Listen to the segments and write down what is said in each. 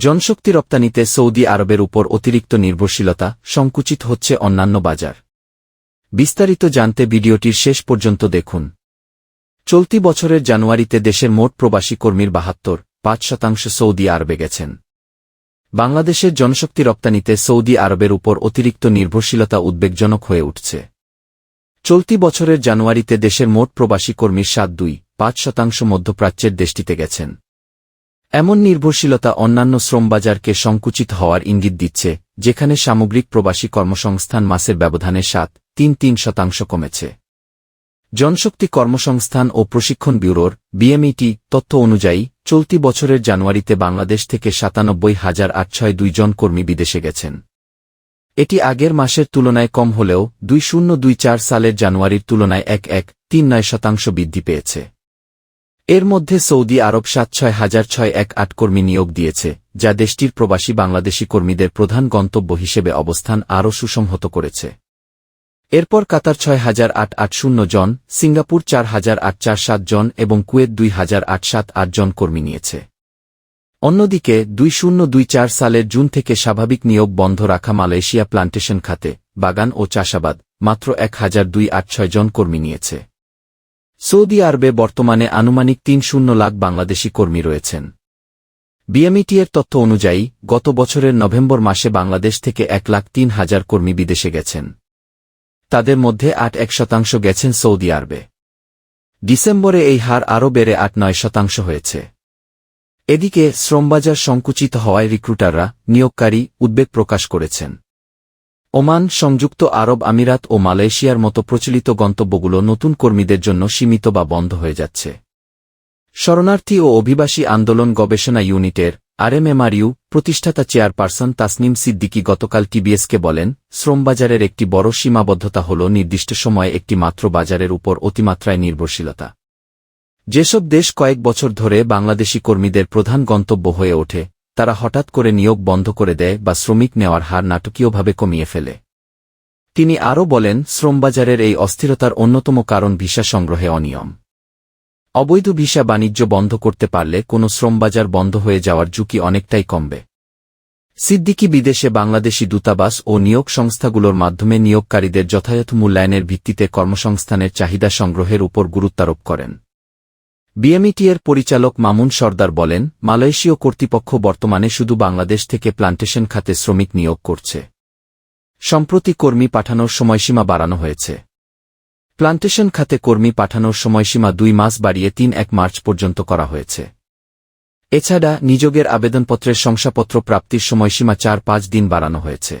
জনশক্তি রপ্তানিতে সৌদি আরবের উপর অতিরিক্ত নির্ভরশীলতা সংকুচিত হচ্ছে অন্যান্য বাজার। বিস্তারিত জানতে ভিডিওটির শেষ পর্যন্ত দেখুন। চলতি বছরের জানুয়ারিতে দেশের মোট প্রবাসী কর্মীর বাহাত্তর, পাঁচ শতাংশ সৌদি আরবে গেছেন। বাংলাদেশের জনশক্তি রপ্তানিতে সৌদি আরবের উপর অতিরিক্ত নির্ভরশীলতা উদ্বেগজনক হয়ে উঠছে। চলতি বছরের জানুয়ারিতে দেশের মোট প্রবাসী কর্মীর সাত দুই, পাঁচ শতাংশ মধ্যপ্রাচ্যের দেশটিতে গেছেন। এমন নির্ভরশীলতা অন্যান্য শ্রমবাজারকে সংকুচিত হওয়ার ইঙ্গিত দিচ্ছে, যেখানে সামগ্রিক প্রবাসী কর্মসংস্থান মাসের ব্যবধানে সাত, তিন তিন শতাংশ কমেছে। জনশক্তি কর্মসংস্থান ও প্রশিক্ষণ ব্যুরোর, বিএমইটি, তথ্য অনুযায়ী, চলতি বছরের জানুয়ারিতে বাংলাদেশ থেকে সাতানব্বই হাজার আটশয় দুই জন কর্মী বিদেশে গেছেন। এটি আগের মাসের তুলনায় কম হলেও দুই শূন্য দুই চার সালের জানুয়ারির তুলনায় এক এক, তিন নয় শতাংশ বৃদ্ধি পেয়েছে। এর মধ্যে সৌদি আরব সাত ছয় হাজার ছয় এক আট কর্মী নিয়োগ দিয়েছে, যা দেশটির প্রবাসী বাংলাদেশি কর্মীদের প্রধান গন্তব্য হিসেবে অবস্থান আরও সুসংহত করেছে। এরপর কাতার ছয় হাজার আট আট শূন্য জন, সিঙ্গাপুর চার হাজার আট চার সাত জন এবং কুয়েত দুই হাজার আট সাত আট জন কর্মী নিয়েছে। অন্যদিকে, দুই শূন্য দুই চার সালের জুন থেকে স্বাভাবিক নিয়োগ বন্ধ রাখা মালয়েশিয়া প্লান্টেশন খাতে, বাগান ও চাষাবাদ, মাত্র এক হাজার দুই আট ছয় জন কর্মী নিয়েছে। সৌদি আরবে বর্তমানে আনুমানিক তিন শূন্য লাখ বাংলাদেশি কর্মী রয়েছেন। বিএমইটি এর তথ্য অনুযায়ী, গত বছরের নভেম্বর মাসে বাংলাদেশ থেকে এক লাখ তিন হাজার কর্মী বিদেশে গেছেন। তাদের মধ্যে আট এক শতাংশ গেছেন সৌদি আরবে। ডিসেম্বরে এই হার আরও বেড়ে আট নয় শতাংশ হয়েছে। এদিকে শ্রমবাজার সংকুচিত হওয়ায় রিক্রুটাররা নিয়োগকারী উদ্বেগ প্রকাশ করেছেন। ওমান সংযুক্ত আরব আমিরাত ও মালয়েশিয়ার মতো প্রচলিত গন্তব্যগুলো নতুন কর্মীদের জন্য সীমিত বা বন্ধ হয়ে যাচ্ছে। শরণার্থী ও অভিবাসী আন্দোলন গবেষণা ইউনিটের আরএমএমআরইউ প্রতিষ্ঠাতা চেয়ারপারসন তাসনিম সিদ্দিকী গতকাল টিবিএসকে বলেন, শ্রমবাজারের একটি বড় সীমাবদ্ধতা হল নির্দিষ্ট সময়ে একটি মাত্র বাজারের উপর অতিমাত্রায় নির্ভরশীলতা। যেসব দেশ কয়েক বছর ধরে বাংলাদেশি কর্মীদের প্রধান গন্তব্য হয়ে ওঠে তারা হঠাৎ করে নিয়োগ বন্ধ করে দেয় বা শ্রমিক নেওয়ার হার নাটকীয়ভাবে কমিয়ে ফেলে। তিনি আরও বলেন, শ্রমবাজারের এই অস্থিরতার অন্যতম কারণ ভিসা সংগ্রহে অনিয়ম। অবৈধ ভিসা বাণিজ্য বন্ধ করতে পারলে কোনো শ্রমবাজার বন্ধ হয়ে যাওয়ার ঝুঁকি অনেকটাই কমবে। সিদ্দিকি বিদেশে বাংলাদেশি দূতাবাস ও নিয়োগ সংস্থাগুলোর মাধ্যমে নিয়োগকারীদের যথাযথ মূল্যায়নের ভিত্তিতে কর্মসংস্থানের চাহিদা সংগ্রহের উপর গুরুত্বারোপ করেন। বিএমইটিএর পরিচালক মামুন সর্দার বলেন, মালয়েশীয় কর্তৃপক্ষ বর্তমানে শুধু বাংলাদেশ থেকে প্লান্টেশন খাতে শ্রমিক নিয়োগ করছে। সম্প্রতি কর্মী পাঠানোর সময়সীমা বাড়ানো হয়েছে। প্লান্টেশন খাতে কর্মী পাঠানোর সময়সীমা দুই মাস বাড়িয়ে তিন এক মার্চ পর্যন্ত করা হয়েছে। এছাড়া নিযোগের আবেদনপত্রের শংসাপত্র প্রাপ্তির সময়সীমা চার পাঁচ দিন বাড়ানো হয়েছে।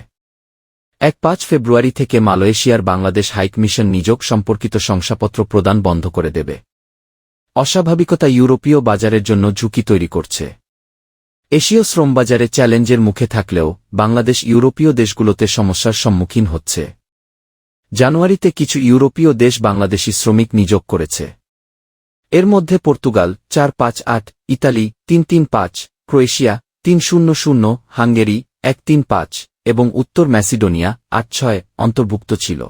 এক পাঁচ ফেব্রুয়ারি থেকে মালয়েশিয়ার বাংলাদেশ হাইকমিশন নিযোগ সম্পর্কিত শংসাপত্র প্রদান বন্ধ করে দেবে। অস্বাভাবিকতা ইউরোপীয় বাজারের জন্য ঝুঁকি তৈরি করছে। এশীয় শ্রমবাজারে চ্যালেঞ্জের মুখে থাকলেও বাংলাদেশ ইউরোপীয় দেশগুলোতে সমস্যার সম্মুখীন হচ্ছে। জানুয়ারিতে কিছু ইউরোপীয় দেশ বাংলাদেশি শ্রমিক নিযোগ করেছে। এর মধ্যে পর্তুগাল চার পাঁচ আট, ইতালি তিন তিন পাঁচ, ক্রোয়েশিয়া তিন শূন্য শূন্য, হাঙ্গেরি এক তিন পাঁচ এবং উত্তর ম্যাসিডোনিয়া আট ছয় অন্তর্ভুক্ত ছিল।